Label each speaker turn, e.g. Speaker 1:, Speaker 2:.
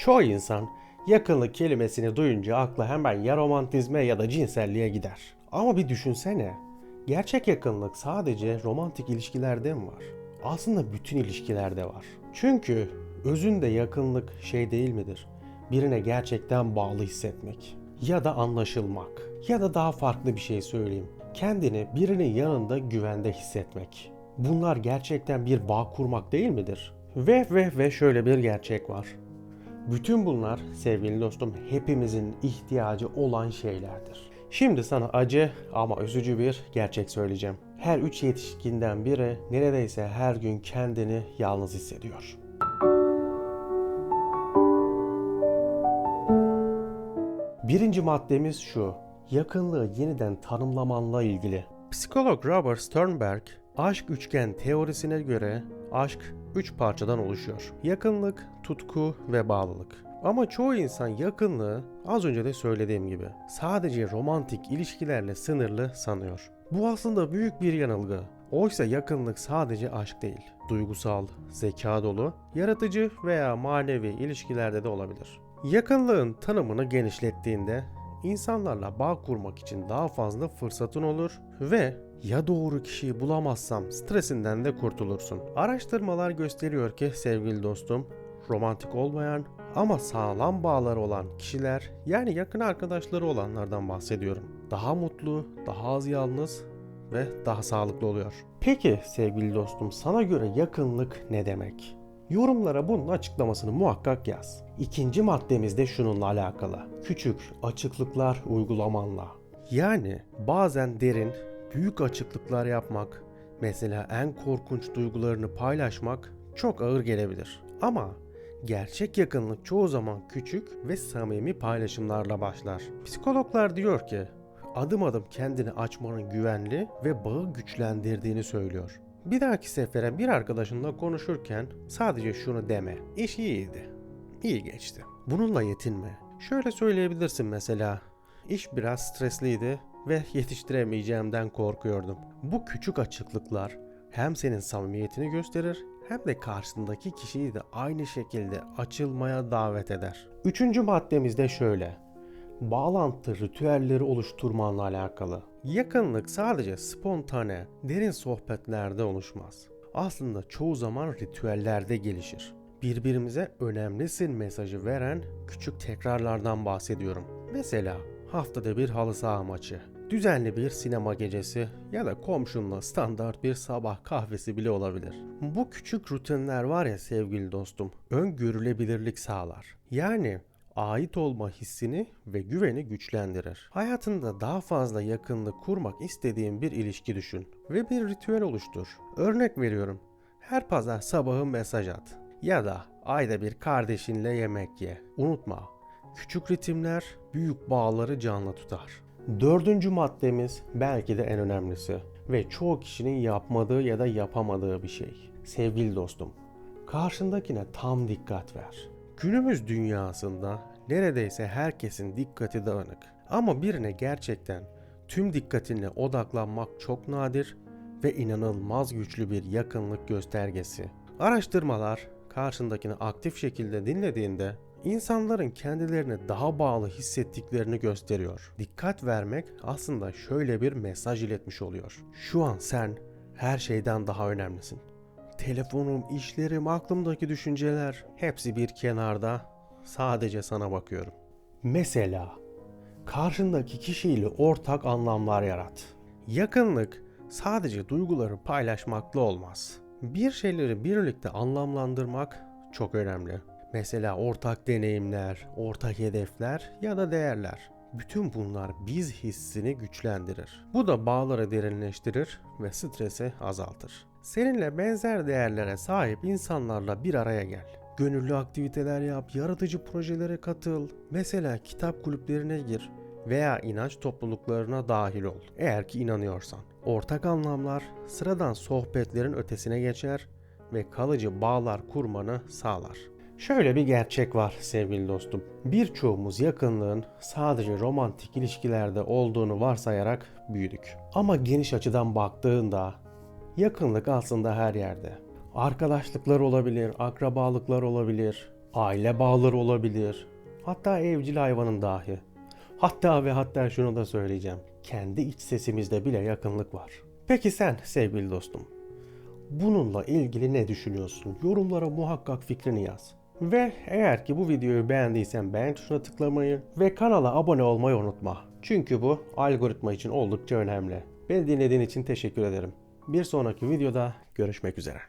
Speaker 1: Çoğu insan yakınlık kelimesini duyunca akla hemen ya romantizme ya da cinselliğe gider. Ama bir düşünsene. Gerçek yakınlık sadece romantik ilişkilerde mi var? Aslında bütün ilişkilerde var. Çünkü özünde yakınlık şey değil midir? Birine gerçekten bağlı hissetmek ya da anlaşılmak ya da daha farklı bir şey söyleyeyim. Kendini birinin yanında güvende hissetmek. Bunlar gerçekten bir bağ kurmak değil midir? Ve ve ve şöyle bir gerçek var. Bütün bunlar sevgili dostum hepimizin ihtiyacı olan şeylerdir. Şimdi sana acı ama üzücü bir gerçek söyleyeceğim. Her üç yetişkinden biri neredeyse her gün kendini yalnız hissediyor. Birinci maddemiz şu. Yakınlığı yeniden tanımlamanla ilgili. Psikolog Robert Sternberg, aşk üçgen teorisine göre aşk üç parçadan oluşuyor. Yakınlık, tutku ve bağlılık. Ama çoğu insan yakınlığı az önce de söylediğim gibi sadece romantik ilişkilerle sınırlı sanıyor. Bu aslında büyük bir yanılgı. Oysa yakınlık sadece aşk değil. Duygusal, zeka dolu, yaratıcı veya manevi ilişkilerde de olabilir. Yakınlığın tanımını genişlettiğinde insanlarla bağ kurmak için daha fazla fırsatın olur ve ya doğru kişiyi bulamazsam stresinden de kurtulursun. Araştırmalar gösteriyor ki sevgili dostum, romantik olmayan ama sağlam bağları olan kişiler yani yakın arkadaşları olanlardan bahsediyorum. Daha mutlu, daha az yalnız ve daha sağlıklı oluyor. Peki sevgili dostum sana göre yakınlık ne demek? Yorumlara bunun açıklamasını muhakkak yaz. İkinci maddemiz de şununla alakalı. Küçük açıklıklar uygulamanla. Yani bazen derin, büyük açıklıklar yapmak, mesela en korkunç duygularını paylaşmak çok ağır gelebilir. Ama gerçek yakınlık çoğu zaman küçük ve samimi paylaşımlarla başlar. Psikologlar diyor ki, adım adım kendini açmanın güvenli ve bağı güçlendirdiğini söylüyor. Bir dahaki sefere bir arkadaşınla konuşurken sadece şunu deme. İş iyiydi. İyi geçti. Bununla yetinme. Şöyle söyleyebilirsin mesela. İş biraz stresliydi ve yetiştiremeyeceğimden korkuyordum. Bu küçük açıklıklar hem senin samimiyetini gösterir hem de karşısındaki kişiyi de aynı şekilde açılmaya davet eder. Üçüncü maddemiz de şöyle. Bağlantı ritüelleri oluşturmanla alakalı. Yakınlık sadece spontane, derin sohbetlerde oluşmaz. Aslında çoğu zaman ritüellerde gelişir. Birbirimize önemlisin mesajı veren küçük tekrarlardan bahsediyorum. Mesela haftada bir halı saha maçı, düzenli bir sinema gecesi ya da komşunla standart bir sabah kahvesi bile olabilir. Bu küçük rutinler var ya sevgili dostum, öngörülebilirlik sağlar. Yani ait olma hissini ve güveni güçlendirir. Hayatında daha fazla yakınlık kurmak istediğin bir ilişki düşün ve bir ritüel oluştur. Örnek veriyorum. Her pazar sabahı mesaj at ya da ayda bir kardeşinle yemek ye. Unutma, küçük ritimler büyük bağları canlı tutar. Dördüncü maddemiz belki de en önemlisi ve çoğu kişinin yapmadığı ya da yapamadığı bir şey. Sevgili dostum, karşındakine tam dikkat ver. Günümüz dünyasında neredeyse herkesin dikkati dağınık. Ama birine gerçekten tüm dikkatinle odaklanmak çok nadir ve inanılmaz güçlü bir yakınlık göstergesi. Araştırmalar karşındakini aktif şekilde dinlediğinde insanların kendilerine daha bağlı hissettiklerini gösteriyor. Dikkat vermek aslında şöyle bir mesaj iletmiş oluyor. Şu an sen her şeyden daha önemlisin. Telefonum, işlerim, aklımdaki düşünceler hepsi bir kenarda. Sadece sana bakıyorum. Mesela karşındaki kişiyle ortak anlamlar yarat. Yakınlık sadece duyguları paylaşmakla olmaz. Bir şeyleri birlikte anlamlandırmak çok önemli. Mesela ortak deneyimler, ortak hedefler ya da değerler. Bütün bunlar biz hissini güçlendirir. Bu da bağları derinleştirir ve stresi azaltır. Seninle benzer değerlere sahip insanlarla bir araya gel. Gönüllü aktiviteler yap, yaratıcı projelere katıl. Mesela kitap kulüplerine gir veya inanç topluluklarına dahil ol. Eğer ki inanıyorsan. Ortak anlamlar sıradan sohbetlerin ötesine geçer ve kalıcı bağlar kurmanı sağlar. Şöyle bir gerçek var sevgili dostum. Birçoğumuz yakınlığın sadece romantik ilişkilerde olduğunu varsayarak büyüdük. Ama geniş açıdan baktığında yakınlık aslında her yerde. Arkadaşlıklar olabilir, akrabalıklar olabilir, aile bağları olabilir. Hatta evcil hayvanın dahi. Hatta ve hatta şunu da söyleyeceğim. Kendi iç sesimizde bile yakınlık var. Peki sen sevgili dostum, bununla ilgili ne düşünüyorsun? Yorumlara muhakkak fikrini yaz. Ve eğer ki bu videoyu beğendiysen beğen tuşuna tıklamayı ve kanala abone olmayı unutma. Çünkü bu algoritma için oldukça önemli. Beni dinlediğin için teşekkür ederim. Bir sonraki videoda görüşmek üzere.